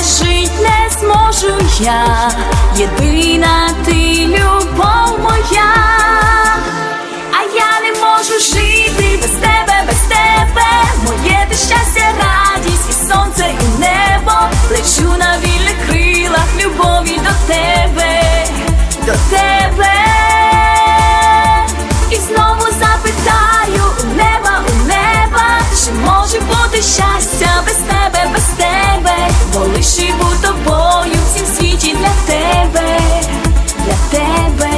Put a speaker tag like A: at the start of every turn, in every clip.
A: без жить не зможу я, єдина ти любов моя, а я не можу жити без тебе, без тебе, моє ти щастя, радість, і сонце, і небо. Лечу на вільних крилах, любові до тебе, до тебе, і знову запитаю неба, у неба, чи може бути щастя без тебе, без тебе буду тобою в цім світі для тебе, для тебе.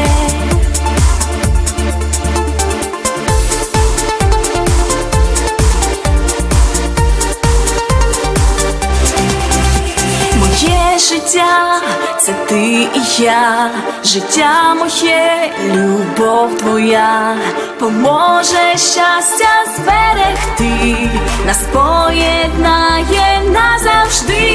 A: Моє життя це ти і я, життя моє, любов твоя, поможе щастя зберегти, нас поєднає назавжди,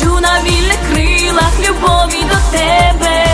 A: лечу на вільних крилах любові до тебе,